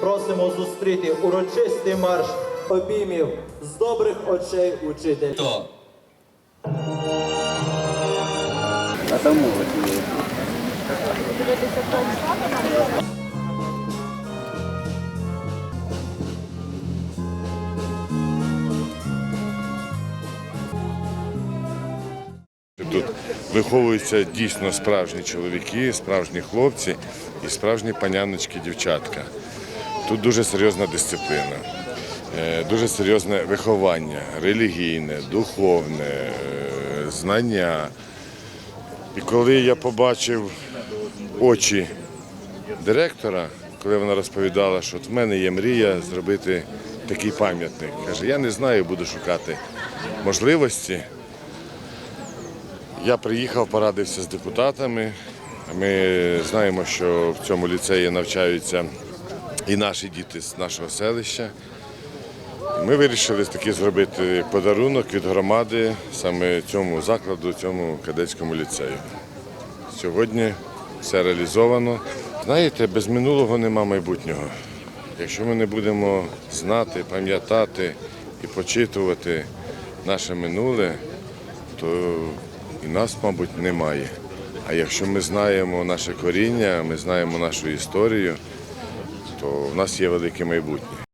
Просимо зустріти урочистий марш обіймів з добрих очей учителя. То. Тут виховуються дійсно справжні чоловіки, справжні хлопці і справжні паняночки, дівчатка. Тут дуже серйозна дисципліна, е, дуже серйозне виховання, релігійне, духовне, е, знання. І коли я побачив очі директора, коли вона розповідала, що в мене є мрія зробити такий пам'ятник. Каже, я не знаю, буду шукати можливості. Я приїхав, порадився з депутатами. Ми знаємо, що в цьому ліцеї навчаються і наші діти з нашого селища. Ми вирішили таки зробити подарунок від громади саме цьому закладу, цьому кадетському ліцею. Сьогодні все реалізовано. Знаєте, без минулого нема майбутнього. Якщо ми не будемо знати, пам'ятати і почитувати наше минуле, то і нас, мабуть, немає. А якщо ми знаємо наше коріння, ми знаємо нашу історію, то в нас є велике майбутнє.